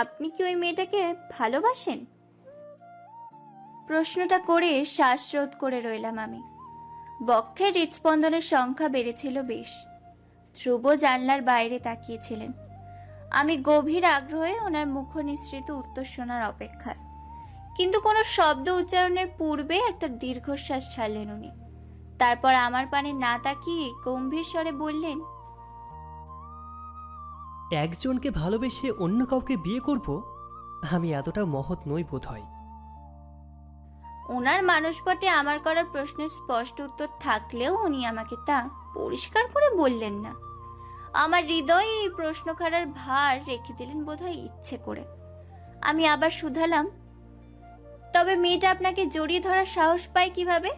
আপনি কি ওই মেয়েটাকে ভালোবাসেন? প্রশ্নটা করে শ্বাসরোধ করে রইলাম আমি। বক্ষের হৃৎস্পন্দনের সংখ্যা বেড়েছিল বেশ। ধ্রুব জানলার বাইরে তাকিয়েছিলেন। আমি গভীর আগ্রহে ওনার মুখ নিঃসৃত উত্তর শোনার অপেক্ষায়। কিন্তু কোনো শব্দ উচ্চারণের পূর্বে একটা দীর্ঘশ্বাস ছাড়লেন উনি। তারপর আমার পানে না তাকিয়ে গম্ভীর স্বরে বললেন একজনকে ভালোবেসে অন্য কাউকে বিয়ে করব? আমি এতটা মহৎ নই বোধ হয় ওনার মানসপটে আমার করার প্রশ্নের স্পষ্ট উত্তর থাকলেও উনি আমাকে তা পরিষ্কার করে বললেন না। আমার হৃদয়ে এই প্রশ্ন করার ভার রেখে দিলেন বোধহয় ইচ্ছে করে। আমি আবার শুধালাম, তবে মেয়েটা আপনাকে জড়িয়ে ধরার সাহস পায় কীভাবে?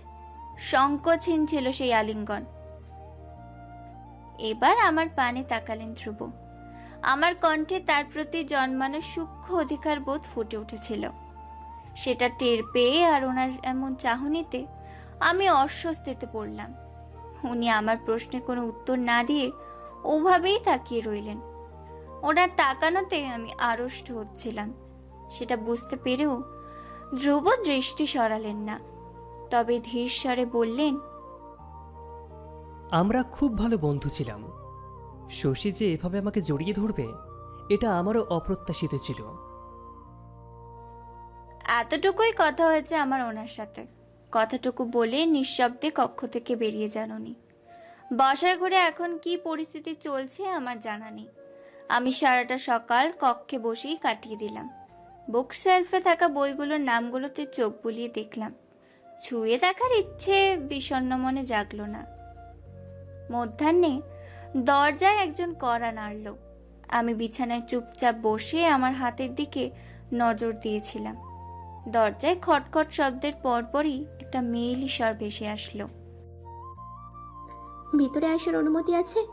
সংকোচহীন ছিল সেই আলিঙ্গন। এবার আমার পানে তাকালেন ধ্রুব। আমার কণ্ঠে তার প্রতি জন্মানো সূক্ষ্ম অধিকার বোধ ফুটে উঠেছিল। সেটা টের পেয়ে আর ওনার এমন চাহনিতে আমি অস্বস্তিতে পড়লাম। উনি আমার প্রশ্নে কোনো উত্তর না দিয়ে ওভাবেই তাকিয়ে রইলেন। ওনার তাকানোতে আমি আড়ষ্ট হচ্ছিলাম। সেটা বুঝতে পেরেও ধ্রুব দৃষ্টি সরালেন না। তবে ধীর স্বরে বললেন, আমরা খুব ভালো বন্ধু ছিলাম। শশী যে এভাবে আমাকে জড়িয়ে ধরবে, এটা আমারও অপ্রত্যাশিত ছিল। এতটুকুই কথা হয়েছে আমার ওনার সাথে। কথাটুকু বলে নিঃশব্দে কক্ষ থেকে বেরিয়ে যান উনি। বসার ঘরে এখন কি পরিস্থিতি চলছে আমার জানা নেই। আমি সারাটা সকাল কক্ষে বসেই কাটিয়ে দিলাম। বুক সেলফে থাকা বইগুলোর নামগুলোতে চোখ বুলিয়ে দেখলাম। ছুঁয়ে দেখার ইচ্ছে বিষণ্ণ মনে জাগলো না। মধ্যাহ্নে দরজায় একজন কড়া নাড়ল। আমি বিছানায় চুপচাপ বসে আমার হাতের দিকে নজর দিয়েছিলাম। দরজায় খটখট শব্দের পরপরই একটা মেয়েলি স্বর ভেসে আসলো। ভিতরে আসার অনুমতি আছে?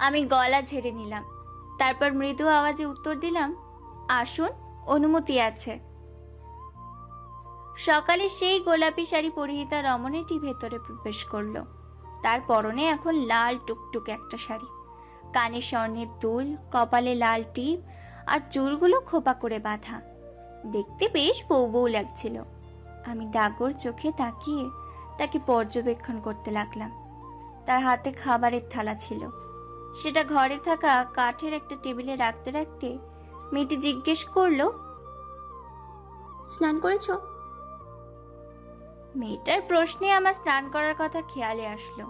আমি গলা ঝেড়ে নিলাম। তারপর মৃদু আওয়াজে উত্তর দিলাম আসুন অনুমতি আছে। সকালে সেই গোলাপি শাড়ি পরিহিতা রমণীটি ভেতরে প্রবেশ করল। তার পরনে এখন লাল টুকটুক একটা শাড়ি। কানে স্বর্ণের দুল, কপালে লাল টিপ আর চুলগুলো খোপা করে বাঁধা। দেখতে বেশ বউ বউ লাগছিল। আমি ডাগর চোখে তাকিয়ে তাকে পর্যবেক্ষণ করতে লাগলাম। তার হাতে খাবারের থালা ছিল। সেটা ঘরে থাকা কাঠের একটা টেবিলে রাখতে রাখতে মেয়েটি জিজ্ঞেস করল, স্নান করেছ? মেয়েটার প্রশ্নে আমার স্নান করার কথা খেয়ালে আসলো।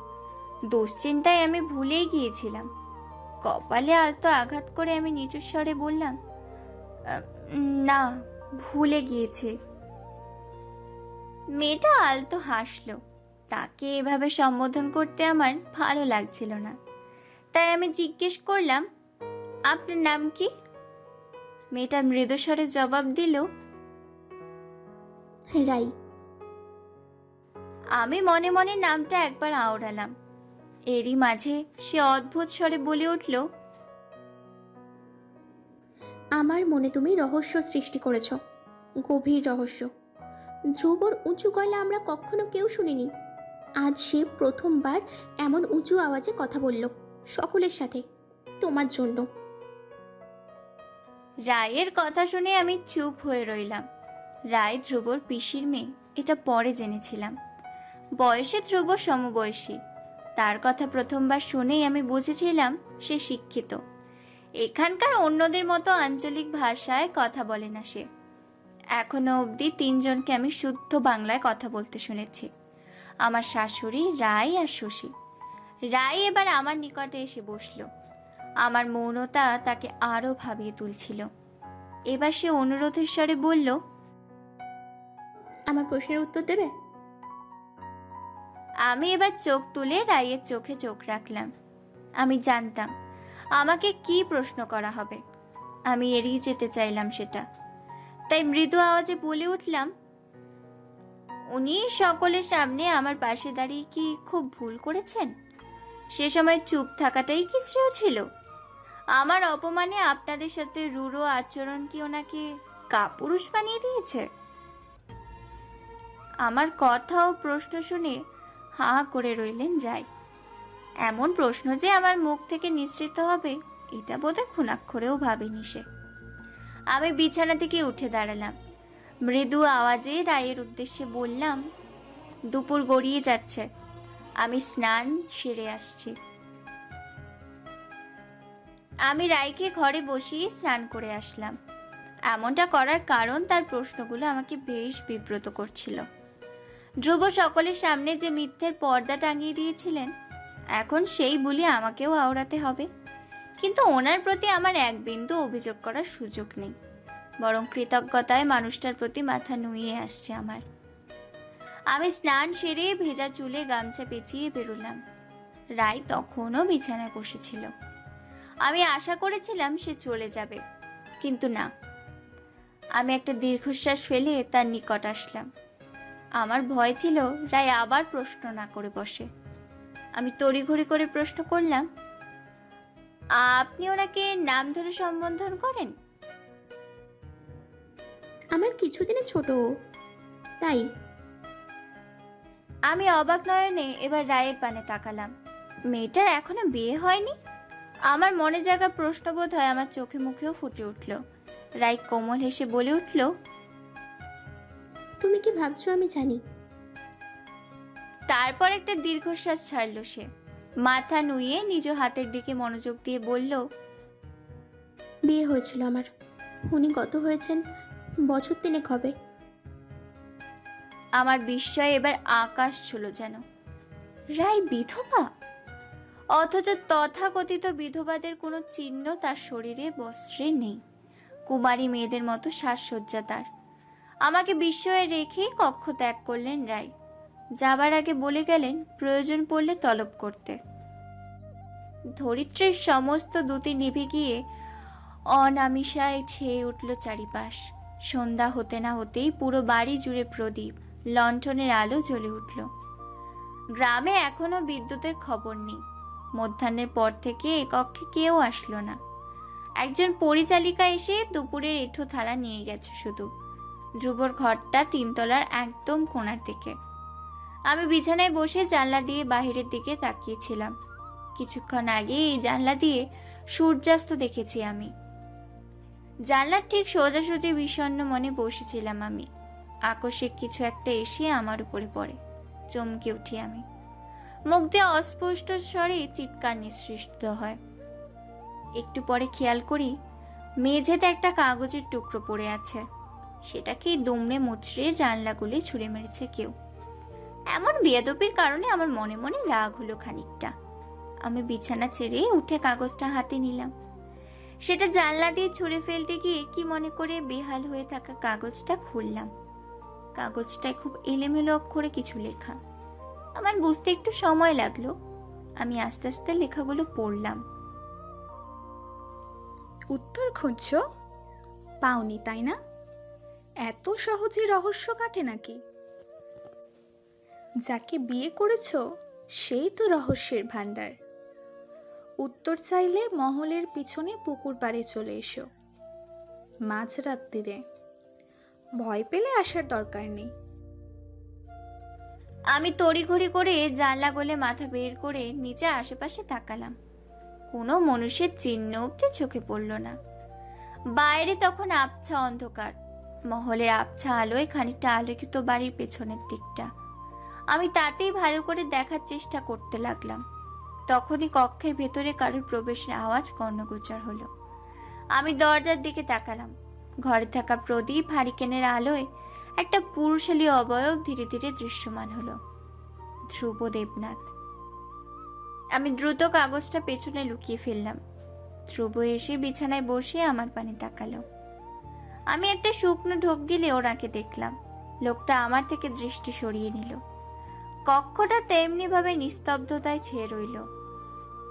দুশ্চিন্তায় আমি ভুলেই গিয়েছিলাম। কপালে আলতো আঘাত করে আমি নিচু স্বরে বললাম না, ভুলে গিয়েছে। মেয়েটা আলতো হাসলো। তাকে এভাবে সম্বোধন করতে আমার ভালো লাগছিল না। তাই আমি জিজ্ঞেস করলাম, আপনার নাম কি? মেয়েটা মৃদুস্বরে জবাব দিল, রাই। আমি মনে মনে নামটা একবার আওড়ালাম। এরই মাঝে সে অদ্ভুত স্বরে বলে উঠল আমার মনে তুমি রহস্য সৃষ্টি করেছ গভীর রহস্য। ধ্রুবর উঁচু গলা আমরা কখনো কেউ শুনিনি। আজ সে প্রথমবার এমন উঁচু আওয়াজে কথা বলল সকলের সাথে তোমার জন্য। রায়ের কথা শুনে আমি চুপ হয়ে রইলাম। রায় ধ্রুবর পিসির মেয়ে এটা পরে জেনেছিলাম। বয়সে ধ্রুব সমবয়সী। তার কথা প্রথমবার শুনেই আমি বুঝেছিলাম সে শিক্ষিত। এখানকার অন্যদের মতো আঞ্চলিক ভাষায় কথা বলে না সে। এখনও অবধি তিনজনকে আমি শুদ্ধ বাংলায় কথা বলতে শুনেছি। আমার শাশুড়ি রায় আর শশী। রায় এবার আমার নিকটে এসে বসল। আমার মৌনতা তাকে আরও ভাবিয়ে তুলছিল। এবার সে অনুরোধের স্বরে বলল, আমার প্রশ্নের উত্তর দেবে? আমি এবার চোখ তুলে রায়ের চোখে চোখ রাখলাম। আমি জানতাম, আমাকে কি প্রশ্ন করা হবে। আমি এড়িয়ে যেতে চাইলাম সেটা। তাই মৃদু আওয়াজে বলে উঠলাম, উনি সকলের সামনে আমার পাশে দাঁড়িয়ে কি খুব ভুল করেছেন? সে সময় চুপ থাকাটাই কি শ্রেয় ছিল? আমার অপমানে আপনাদের সাথে রূঢ় আচরণ কি ওনাকে কাপুরুষ বানিয়ে দিয়েছে? আমার কথা ও প্রশ্ন শুনে হাঁ করে রইলেন রায়। এমন প্রশ্ন যে আমার মুখ থেকে নিশ্চিত হবে, এটা বোধহয় খুনাক্ষরেও ভাবেনি সে। আমি বিছানা থেকে উঠে দাঁড়ালাম। মৃদু আওয়াজে রায়ের উদ্দেশ্যে বললাম, দুপুর গড়িয়ে যাচ্ছে। আমি স্নান সেরে আসছি। আমি রায়কে ঘরে বসিয়ে স্নান করে আসলাম। এমনটা করার কারণ তার প্রশ্নগুলো আমাকে বেশ বিব্রত করছিল। ধ্রুব সকলের সামনে যে মিথ্যের পর্দা টাঙিয়ে দিয়েছিলেন, এখন সেই বলি আমাকেও আওড়াতে হবে। কিন্তু ওনার প্রতি আমার এক বিন্দু অভিযোগ করার সুযোগ নেই। বরং কৃতজ্ঞতায় মানুষটার প্রতি মাথা নুয়ে আসছে আমার। আমি স্নান সেরে ভেজা চুলে গামছা পেঁচিয়ে বেরোলাম। রায় তখনও বিছানায় বসেছিল। আমি আশা করেছিলাম সে চলে যাবে, কিন্তু না। আমি একটা দীর্ঘশ্বাস ফেলে তার নিকট আসলাম। আমার ভয় ছিল রায় আবার প্রশ্ন না করে বসে। আমি তড়িঘড়ি করে প্রশ্ন করলাম আপনি ওনাকে নাম ধরে সম্বোধন করেন? আমার কিছুদিনে ছোট। তাই। আমি অবাক নয়নে এবার রায়ের পানে তাকালাম। মেয়েটার এখনও বিয়ে হয়নি? আমার মনে জায়গা প্রশ্নবোধ হয় আমার চোখে মুখেও ফুটে উঠল। রায় কোমল হেসে বলে উঠল তুমি কি ভাবছ আমি জানি। তারপর একটা দীর্ঘশ্বাস ছাড়ল সে। মাথা নুয়ে নিজ হাতের দিকে মনোযোগ দিয়ে বলল বিয়ে হয়েছিল আমার। উনি গত হয়েছেন? বছর তিনেক হবে। আমার বিস্ময় এবার আকাশ ছিল যেন। রায় বিধবা? অথচ তথাকথিত বিধবাদের কোনো চিহ্ন তার শরীরে বস্ত্রে নেই। কুমারী মেয়েদের মতো সাজসজ্জা তার। আমাকে বিস্ময়ে রেখে কক্ষ ত্যাগ করলেন রায়। যাবার আগে বলে গেলেন, প্রয়োজন পড়লে তলব করতে। ধরিত্রীর সমস্ত দুটি নিভে গিয়ে অনামিষায় ছেয়ে উঠল চারিপাশ। সন্ধ্যা হতে না হতেই পুরো বাড়ি জুড়ে প্রদীপ, লণ্ঠনের আলো জ্বলে উঠল। গ্রামে এখনও বিদ্যুতের খবর নেই। মধ্যাহ্নের পর থেকে এ কক্ষে কেউ আসলো না। একজন পরিচালিকা এসে দুপুরের এঁঠো থালা নিয়ে গেছে শুধু। ধ্রুবর ঘরটা তিনতলার একদম কোণার দিকে। আমি বিছানায় বসে জানলা দিয়ে বাহিরের দিকে তাকিয়েছিলাম। কিছুক্ষণ আগে এই জানলা দিয়ে সূর্যাস্ত দেখেছি আমি। জানলার ঠিক সোজাসুজি বিষণ্ণ মনে বসেছিলাম আমি। আকস্মিক কিছু একটা এসে আমার উপরে পড়ে, চমকে উঠি আমি। মুখ দিয়ে অস্পষ্ট স্বরে চিৎকার নিঃসৃষ্ট হয়। একটু পরে খেয়াল করি, মেঝেতে একটা কাগজের টুকরো পড়ে আছে। সেটাকে দুমড়ে মুচড়ে জানলাগুলি ছুঁড়ে মেরেছে কেউ। এমন বেয়াদপির কারণে আমার মনে মনে রাগ হলো খানিকটা। আমি বিছানা ছেড়ে উঠে কাগজটা হাতে নিলাম। সেটা জানলা দিয়ে ছুঁড়ে ফেলতে গিয়ে কি মনে করে বেহাল হয়ে থাকা কাগজটা খুললাম। কাগজটায় খুব এলেমেলো অক্ষরে কিছু লেখা। আমার বুঝতে একটু সময় লাগল। আমি আস্তে আস্তে লেখাগুলো পড়লাম। উত্তর খুঁজছো? পাওনি, তাই না? এত সহজে রহস্য কাটে নাকি? যাকে বিয়ে করেছ, সেই তো রহস্যের ভাণ্ডার। উত্তর চাইলে মহলের পিছনে পুকুর পাড়ে চলে এসো। মাঝরাত্রিরে ভয় পেলে আসার দরকার নেই। আমি তড়িঘড়ি করে জানলা গলে মাথা বের করে নিচে আশেপাশে তাকালাম। কোনো মানুষের চিহ্ন অব্দি চোখে পড়ল না। বাইরে তখন আবছা অন্ধকার। মহলের আবছা আলোয় খানিকটা আলোকিত বাড়ির পেছনের দিকটা। আমি তাতেই ভালো করে দেখার চেষ্টা করতে লাগলাম। তখনই কক্ষের ভেতরে কারোর প্রবেশের আওয়াজ কর্ণগোচর হলো। আমি দরজার দিকে তাকালাম। ঘরে থাকা প্রদীপ হারিকেনের আলোয় একটা পুরুষালী অবয়ব ধীরে ধীরে দৃশ্যমান হলো। ধ্রুব দেবনাথ। আমি দ্রুত কাগজটা পেছনে লুকিয়ে ফেললাম। ধ্রুব এসে বিছানায় বসে আমার পানে তাকালো। আমি একটা শুকনো ঢোক গিলে ওনাকে দেখলাম। লোকটা আমার থেকে দৃষ্টি সরিয়ে নিল। কক্ষটা তেমনি ভাবে নিস্তব্ধতায় ছেয়ে রইল।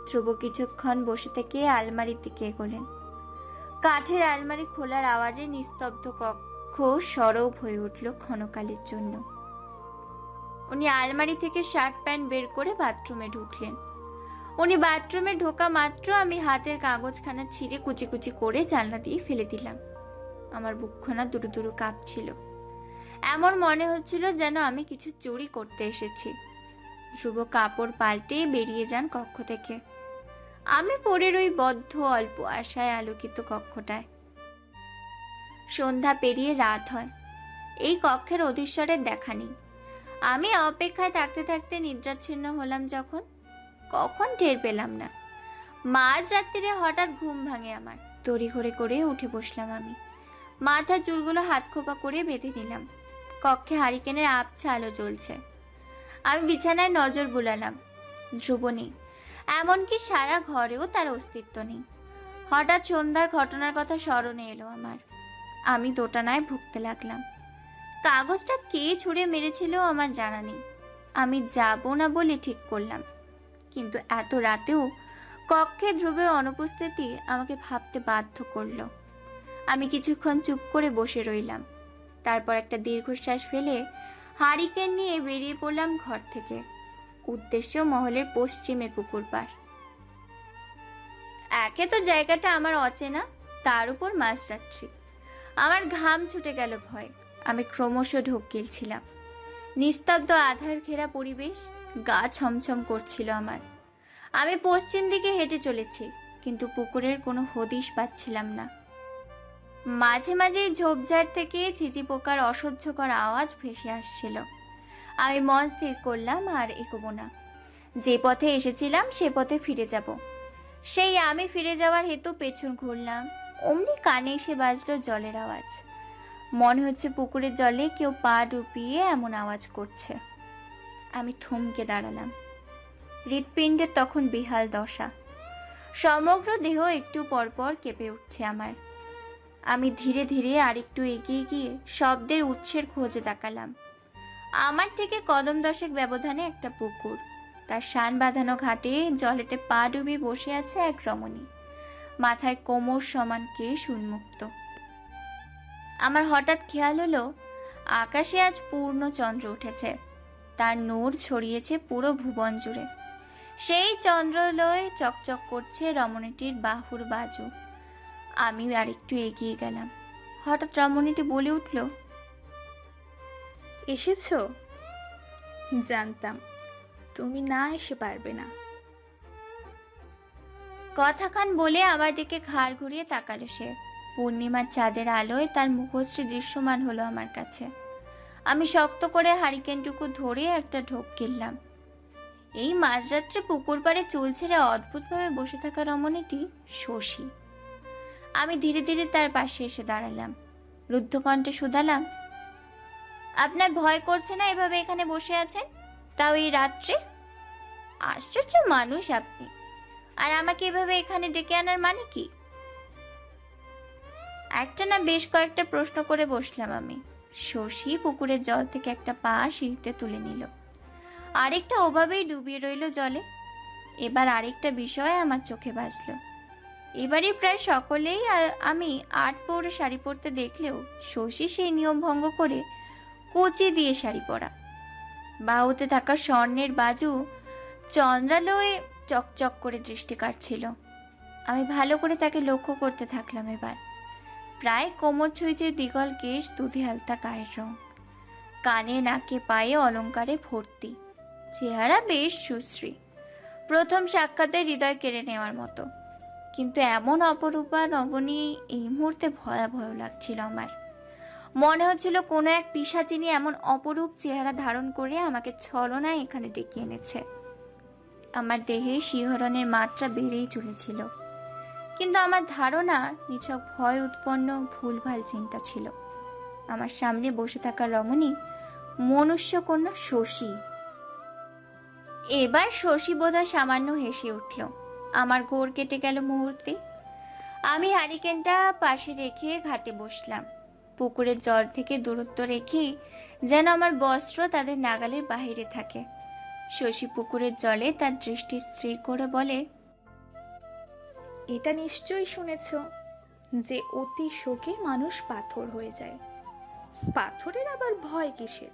ধ্রুব কিছুক্ষণ বসে থেকে আলমারির দিকে এগোলেন। কাঠের আলমারি খোলার আওয়াজে নিস্তব্ধ কক্ষ সরব হয়ে উঠল ক্ষণকালের জন্য। উনি আলমারি থেকে শার্ট প্যান্ট বের করে বাথরুমে ঢুকলেন। উনি বাথরুমে ঢোকা মাত্র আমি হাতের কাগজখানা ছিঁড়ে কুচি কুচি করে জানলা দিয়ে ফেলে দিলাম। আমার বুকখানা দুরু দুরু কাঁপছিল। এমন মনে হচ্ছিল যেন আমি কিছু চুরি করতে এসেছি। ধ্রুব কাপড় পাল্টে বেরিয়ে যান কক্ষ থেকে। আমি পড়ে রই বদ্ধ অল্প আশায় আলোকিত কক্ষটায়। সন্ধ্যা পেরিয়ে রাত হয়। এই কক্ষের অধীশ্বরের দেখা নেই। আমি অপেক্ষায় থাকতে থাকতে নিদ্রাচ্ছিন্ন হলাম যখন, কখন টের পেলাম না। মাঝ রাত্রিরে হঠাৎ ঘুম ভাঙে আমার। তড়ি ঘড়ি করে উঠে বসলাম আমি। মাথার চুলগুলো হাত খোপা করে বেঁধে নিলাম। কক্ষে হারিকেনের আবছা আলো জ্বলছে। আমি বিছানায় নজর বুলালাম ধ্রুব নেই এমনকি সারা ঘরেও তার অস্তিত্ব নেই। হঠাৎ সন্ধ্যার ঘটনার কথা স্মরণে এলো আমার। আমি দোটানায় ভুগতে লাগলাম। কাগজটা কে ছুঁড়ে মেরেছিল আমার জানা নেই। আমি যাব না বলে ঠিক করলাম। কিন্তু এত রাতেও কক্ষে ধ্রুবের অনুপস্থিতি আমাকে ভাবতে বাধ্য করল। আমি কিছুক্ষণ চুপ করে বসে রইলাম। তারপর একটা দীর্ঘশ্বাস ফেলে হারিকেন নিয়ে বেরিয়ে পড়লাম ঘর থেকে। উদ্দেশ্য মহলের পশ্চিমের পুকুর পার একে তো জায়গাটা আমার অচেনা, তার উপর মাঝরাত্রি। আমার ঘাম ছুটে গেল ভয়। আমি ক্রমশ ঢোক গিলছিলাম। নিস্তব্ধ আধার ঘেরা পরিবেশ গা ছমছম করছিল আমার। আমি পশ্চিম দিকে হেঁটে চলেছি, কিন্তু পুকুরের কোনো হদিশ পাচ্ছিলাম না। মাঝে মাঝে ঝোপঝাড় থেকে ছিচি পোকার অসহ্যকর আওয়াজ ভেসে আসছিল। আমি মন স্থির করলাম আর এগোবো না। যে পথে এসেছিলাম, সে পথে ফিরে যাব। সেই আমি ফিরে যাওয়ার হেতু পেছন ঘুরলাম। অমনি কানে এসে বাজলো জলের আওয়াজ। মনে হচ্ছে পুকুরের জলে কেউ পা ডুবিয়ে এমন আওয়াজ করছে। আমি থমকে দাঁড়ালাম। হৃৎপিণ্ডের তখন বিহাল দশা। সমগ্র দেহ একটু পরপর কেঁপে উঠছে আমার। আমি ধীরে ধীরে আরেকটু এগিয়ে গিয়ে শব্দের উৎসের খোঁজে তাকালাম। আমার থেকে কদম দশেক ব্যবধানে একটা পুকুর। তার শান বাঁধানো ঘাটে জলেতে পা ডুবি বসে আছে এক রমণী। মাথায় কোমর সমান কেশ উন্মুক্ত। আমার হঠাৎ খেয়াল হলো, আকাশে আজ পূর্ণ চন্দ্র উঠেছে। তার নূর ছড়িয়েছে পুরো ভুবন জুড়ে। সেই চন্দ্রলয়ে চকচক করছে রমণীটির বাহুর বাজু। আমি আরেকটু এগিয়ে গেলাম। হঠাৎ রমণীটি বলে উঠল, এসেছ? জানতাম, তুমি না এসে পারবে না। কথাখান বলে আমার দিকে ঘাড় ঘুরিয়ে তাকালো সে। পূর্ণিমার চাঁদের আলোয় তার মুখশ্রী দৃশ্যমান হলো আমার কাছে। আমি শক্ত করে হারিকেনটুকু ধরে একটা ঢোক কিনলাম এই মাঝরাত্রে পুকুর পাড়ে চুল ছেড়ে অদ্ভুতভাবে বসে থাকা রমণীটি শশী। আমি ধীরে ধীরে তার পাশে এসে দাঁড়ালাম। রুদ্ধকণ্ঠে শুধালাম, আপনার ভয় করছে না এভাবে এখানে বসে আছেন? তাও এই রাত্রে? আশ্চর্য মানুষ আপনি। আর আমাকে এভাবে এখানে ডেকে আনার মানে কি? একটা না বেশ কয়েকটা প্রশ্ন করে বসলাম আমি। শশী পুকুরের জল থেকে একটা পা সিঁড়িতে তুলে নিল। আরেকটা ওভাবেই ডুবিয়ে রইল জলে। এবার আরেকটা বিষয় আমার চোখে বাজলো। এবারে প্রায় সকলেই আমি আট পৌরে শাড়ি পরতে দেখলেও শশী সেই নিয়ম ভঙ্গ করে কোচি দিয়ে শাড়ি পরা। বাহুতে থাকা স্বর্ণের বাজু চন্দ্রালোয় চকচক করে দৃষ্টি কাটছিল আমি ভালো করে তাকে লক্ষ্য করতে থাকলাম এবার। প্রায় কোমর ছুঁইছে দিগল কেশ দুধে হালতা গায়ের রং। কানে নাকে পায়ে অলংকারে ভর্তি। চেহারা বেশ সুশ্রী। প্রথম সাক্ষাতে হৃদয় কেড়ে নেওয়ার মতো। কিন্তু এমন অপরূপা নবনী এই মুহূর্তে ভয়াবহ লাগছিল আমার। মনে হচ্ছিল কোনো এক পিসাচিনী এমন অপরূপ চেহারা ধারণ করে আমাকে ছলনায় এখানে ডেকে এনেছে। আমার দেহে শিহরণের মাত্রা বেড়েই চলেছিল। কিন্তু আমার ধারণা নিছক ভয় উৎপন্ন ভুলভাল চিন্তা ছিল। আমার সামনে বসে থাকা রমণী মনুষ্যকন্যা শশী। এবার শশী বোধহয় সামান্য হেসে উঠল। আমার ঘোর কেটে গেল মুহূর্তে। আমি হারিকেনটা পাশে রেখে ঘাটে বসলাম। পুকুরের জল থেকে দূরত্ব রেখে যেন আমার বস্ত্র তাদের নাগালের বাহিরে থাকে। শশী পুকুরের জলে তার দৃষ্টি স্থির করে বলে এটা নিশ্চয়ই শুনেছ যে অতি শোকে মানুষ পাথর হয়ে যায়। পাথরের আবার ভয় কিসের?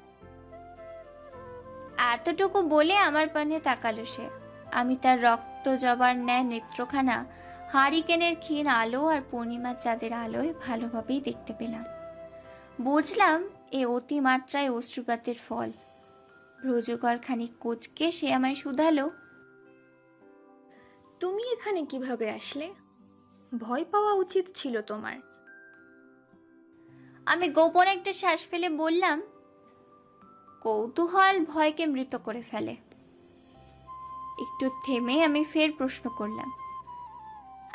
এতটুকু বলে আমার পানে তাকালো সে। আমি তার রক্ত জবার ন্যায় নেত্রখানা হারিকেনের ক্ষীণ আলো আর পূর্ণিমার চাঁদের আলোয় ভালোভাবেই দেখতে পেলাম। বুঝলাম এ অতিমাত্রায় অশ্রুপাতের ফল। রোজগার খানিক কোচকে সে আমায় শুধালো। তুমি এখানে কীভাবে আসলে? ভয় পাওয়া উচিত ছিল তোমার। আমি গোপন একটা শ্বাস ফেলে বললাম কৌতূহল ভয়কে মৃত করে ফেলে। একটু থেমে আমি ফের প্রশ্ন করলাম,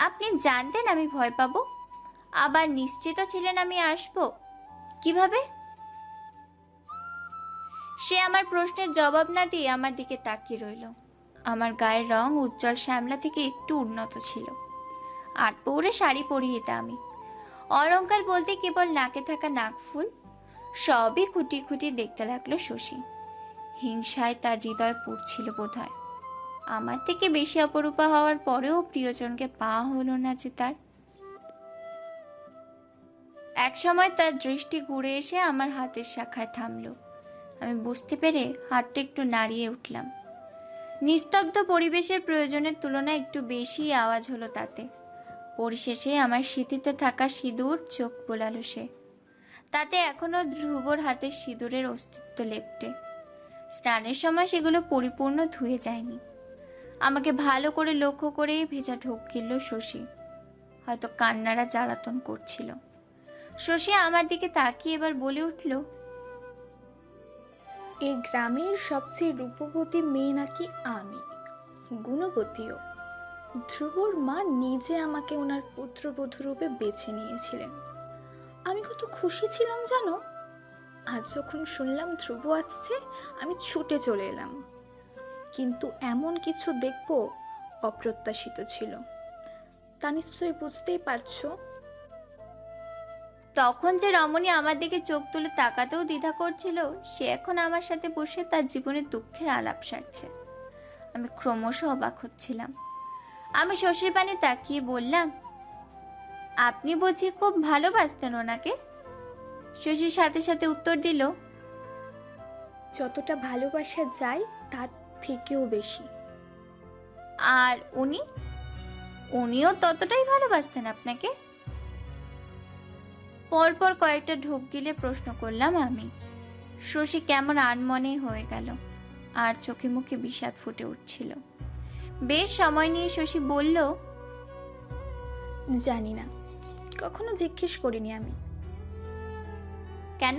আপনি জানতেন আমি ভয় পাবো? আবার নিশ্চিত ছিলেন আমি আসব? কীভাবে? সে আমার প্রশ্নের জবাব না দিয়ে আমার দিকে তাকিয়ে রইল। আমার গায়ের রং উজ্জ্বল শ্যামলা থেকে একটু উন্নত ছিল। আট পৌরে শাড়ি পরিহিতা আমি। অলঙ্কার বলতে কেবল নাকে থাকা নাকফুল, সবই খুঁটি খুঁটি দেখতে লাগল শশী। হিংসায় তার হৃদয় পুড়ছিল বোধহয়। আমার থেকে বেশি অপরূপা হওয়ার পরেও প্রিয়জনকে পাওয়া হলো না যে তার। এক সময় তার দৃষ্টি ঘুরে এসে আমার হাতের শাখায় থামলো। আমি বুঝতে পেরে হাতটা একটু নাড়িয়ে উঠলাম। নিস্তব্ধ পরিবেশের প্রয়োজনের তুলনায় একটু বেশি আওয়াজ হলো তাতে। পরিশেষে আমার স্মৃতিতে থাকা সিঁদুর চোখ বোলালো সে। তাতে এখনও ধ্রুবর হাতে সিঁদুরের অস্তিত্ব লেপটে। স্নানের সময় সেগুলো পরিপূর্ণ ধুয়ে যায়নি। আমাকে ভালো করে লক্ষ্য করেই ভেজা ঢোক গিলল শশী। হয়তো কান্নারা জ্বালাতন করছিল। শশী আমার দিকে তাকিয়ে এবার বলে উঠল এই গ্রামের সবচেয়ে রূপবতী মেয়ে নাকি আমি? গুণবতীও। ধ্রুবর মা নিজে আমাকে ওনার পুত্রবধূ রূপে বেছে নিয়েছিলেন। আমি কত খুশি ছিলাম জানো? আজ যখন শুনলাম ধ্রুব আসছে, আমি ছুটে চলে এলাম। কিন্তু এমন কিছু দেখব অপ্রত্যাশিত ছিল। তা নিশ্চয়ই বুঝতেই পারছ। তখন যে রমণী আমার দিকে চোখ তুলে তাকাতেও দ্বিধা করছিল সে এখন আমার সাথে বসে তার জীবনের দুঃখের আলাপ সারছে। আমি ক্রমশ অবাক হচ্ছিলাম। আমি শশীর পানে তাকিয়ে বললাম আপনি বুঝি খুব ভালোবাসতেন ওনাকে? শশীর সাথে সাথে উত্তর দিল যতটা ভালোবাসা যায় তার থেকেও বেশি। আর উনি? উনিও ততটাই ভালোবাসতেন আপনাকে? পরপর কয়েকটা ঢোক গিলে প্রশ্ন করলাম আমি, শশী কেমন আনমনে হয়ে গেল? আর চোখে মুখে বিষাদ ফুটে উঠছিল। বেশ সময় নিয়ে শশী বলল, জানি না, কখনো জিজ্ঞেস করিনি আমি। কেন?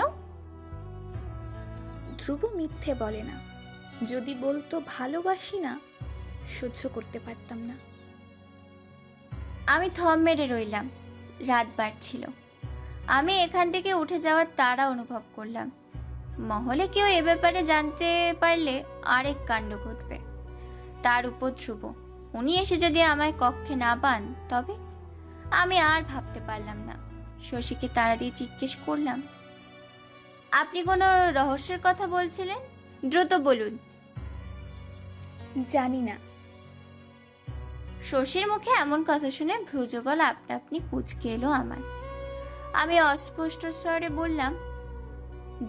ধ্রুব মিথ্যে বলে না। যদি বলতো ভালোবাসি না, সহ্য করতে পারতাম না। আমি থম মেরে রইলাম, রাত বাড়ছিল। আমি এখান থেকে উঠে যাওয়ার তাড়া অনুভব করলাম। মহলে কেউ এ ব্যাপারে জানতে পারলে আরেক কাণ্ড ঘটবে। তার উপর ধ্রুব উনি এসে যদি আমায় কক্ষে না পান, তবে আমি আর ভাবতে পারলাম না। শশীকে তাড়া দিয়ে জিজ্ঞেস করলাম, আপনি কোনো রহস্যের কথা বলছিলেন? দ্রুত বলুন। জানি না। শশীর মুখে এমন কথা শুনে ভ্রুজগল আপনা আপনি কুচকে এলো আমার আমি অস্পষ্ট স্বরে বললাম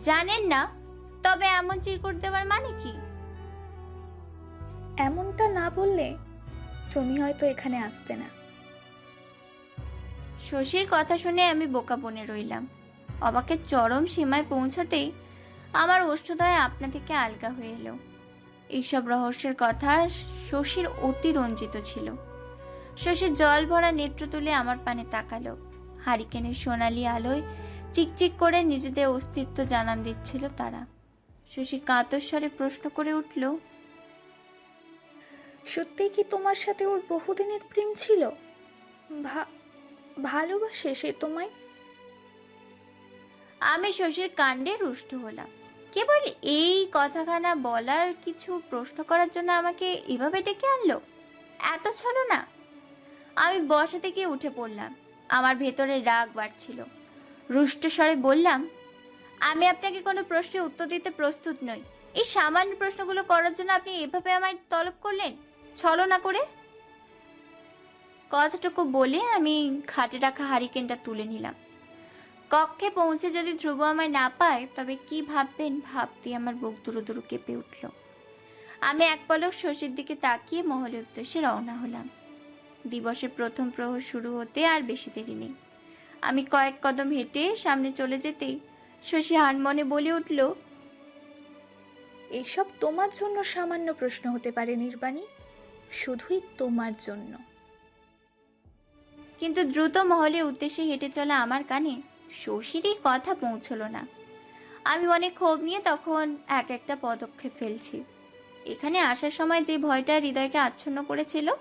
জানেন না তবে এমন চিরকুট দেওয়ার মানে কি? এমনটা না বললে তুমি হয়তো এখানে আসতে না। শশীর কথা শুনে আমি বোকা বনে রইলাম। অবাকের চরম সীমায় পৌঁছাতেই আমার ওষ্ঠদয় আপনা থেকে আলগা হয়ে এলো। এইসব রহস্যের কথা শশীর অতি রঞ্জিত ছিল। শশীর জল ভরা নেত্র তুলে আমার পানে তাকালো। হারিকেনের সোনালি আলোয় চিকচিক করে নিজেদের অস্তিত্ব জানান দিচ্ছিল তারা। শশী কাতর স্বরে প্রশ্ন করে উঠল সত্যিই কি তোমার সাথে ওর বহুদিনের প্রেম ছিল? ভালোবাসে সে তোমায়? আমি শশীর কাণ্ডে রুষ্ট হলাম। কেবল এই কথাখানা বলার কিছু প্রশ্ন করার জন্য আমাকে এভাবে ডেকে আনলো? এত ছলো না। আমি বসা থেকে উঠে পড়লাম। আমার ভেতরে রাগ বাড়ছিল। রুষ্ট স্বরে বললাম, আমি আপনাকে কোনো প্রশ্নের উত্তর দিতে প্রস্তুত নই। এই সামান্য প্রশ্নগুলো করার জন্য আপনি এভাবে আমায় তলব করলেন? ছলো না করে? কথাটুকু বলে আমি খাটে রাখা হারিকেনটা তুলে নিলাম। কক্ষে পৌঁছে যদি ধ্রুব আমায় না পায় তবে কি ভাববেন? ভাবতে আমার বুক দুরু দুরু কেঁপে উঠল। আমি এক পলক শশীর দিকে তাকিয়ে মহলের উদ্দেশ্যে রওনা হলাম। দিবসের প্রথম প্রহর শুরু হতে আর বেশি দেরি নেই। আমি কয়েক কদম হেঁটে সামনে চলে যেতেই শশী হানমনে বলে উঠল এসব তোমার জন্য সামান্য প্রশ্ন হতে পারে নির্বাণী। শুধুই তোমার জন্য। কিন্তু দ্রুত মহলের উদ্দেশ্যে হেঁটে চলা আমার কানে শশীরই কথা পৌঁছলো না। আমি অনেক ক্ষোভ নিয়ে তখন এক একটা পদক্ষেপ ফেলছি। এখানে আসার সময় যে ভয়টা হৃদয়কে আচ্ছন্ন করেছিল,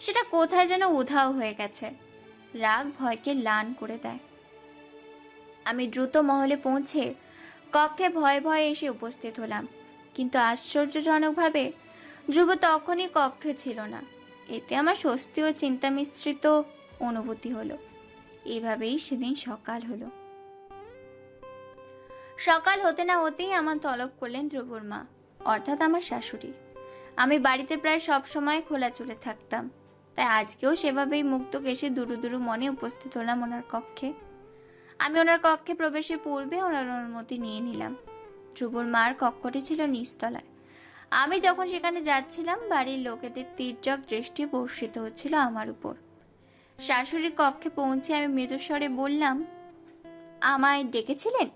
সেটা কোথায় যেন উধাও হয়ে গেছে। রাগ ভয়কে লান করে দেয়। আমি দ্রুত মহলে পৌঁছে কক্ষে ভয়ে ভয়ে এসে উপস্থিত হলাম। কিন্তু আশ্চর্যজনকভাবে ধ্রুব তখনই কক্ষে ছিল না। এতে আমার স্বস্তি ও চিন্তা মিশ্রিত অনুভূতি হলো। এভাবেই সেদিন সকাল হলো। সকাল হতে না হতেই আমার তলব করলেন ধ্রুবর মা, অর্থাৎ আমার শাশুড়ি। আমি বাড়িতে প্রায় সব সময় খোলা চলে থাকতাম, তাই আজকেও সেভাবেই মুক্ত কেসে দুরু দুরু মনে উপস্থিত হলাম ওনার কক্ষে। আমি ওনার কক্ষে প্রবেশের পূর্বে ওনার অনুমতি নিয়ে নিলাম। ধ্রুবর মার কক্ষটি ছিল নিচতলায়। আমি যখন সেখানে যাচ্ছিলাম, বাড়ির লোকেদের তীর্যক দৃষ্টি বর্ষিত হচ্ছিল আমার উপর। শাশুড়ি কক্ষে পৌঁছে আমি মৃদুস্বরে বললাম আমায় ডেকেছিলেন?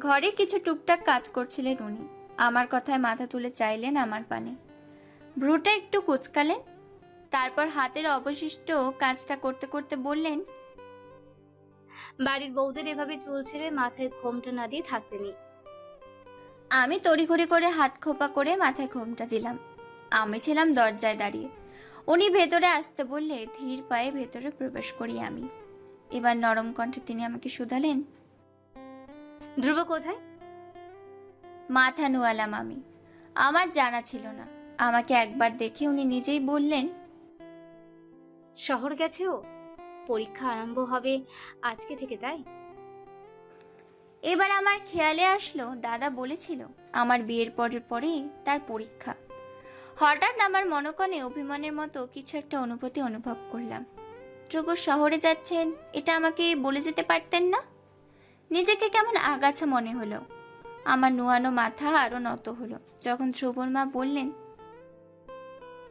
ঘরের কিছু টুকটাক কাজ করছিলেন উনি। আমার কথায় মাথা তুলে চাইলেন আমার পানে। ভ্রুটা একটু কুচকালেন তারপর হাতের অবশিষ্ট কাজটা করতে করতে বললেন বাড়ির বউদের এভাবে চুল ছেড়ে মাথায় ঘোমটা না দিয়ে থাকতে নেই। আমি তড়িঘড়ি করে হাত খোপা করে মাথায় ঘোমটা দিলাম। আমি ছিলাম দরজায় দাঁড়িয়ে। উনি ভেতরে আসতে বললে ধীর পায়ে ভেতরে প্রবেশ করি আমি। এবার নরম কণ্ঠে তিনি আমাকে শুধালেন ধ্রুব কোথায়? মাথা নুয়ালাম আমি। আমার জানা ছিল না। আমাকে একবার দেখে উনি নিজেই বললেন শহর গেছে ও? পরীক্ষা আরম্ভ হবে আজকে থেকে তাই? এবার আমার খেয়ালে আসলো দাদা বলেছিল আমার বিয়ের পরের পরেই তার পরীক্ষা। হঠাৎ আমার মনকনে অভিমানের মতো কিছু একটা অনুভূতি অনুভব করলাম। ধ্রুব শহরে যাচ্ছেন এটা আমাকে বলে যেতে পারতেন না? নিজেকে কেমন আগাছা মনে হলো। আমার নুয়ানো মাথা আরও নত হলো। যখন ধ্রুবর মা বললেন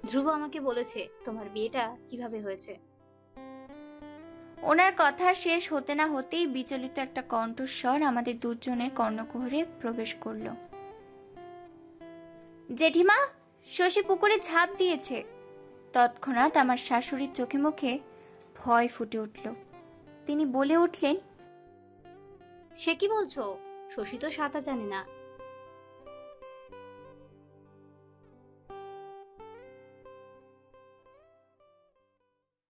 ধ্রুব আমাকে বলেছে তোমার বিয়েটা কীভাবে হয়েছে? ওনার কথা শেষ হতে না হতেই বিচলিত একটা কণ্ঠস্বর আমাদের দুজনের কর্ণকুহরে প্রবেশ করল। জেঠিমা শশী পুকুরে ঝাঁপ দিয়েছে। তৎক্ষণাৎ আমার শাশুড়ির চোখে মুখে ভয় ফুটে উঠল। তিনি বলে উঠলেন, সে কি বলছো? শশী তো সাঁতার জানে না।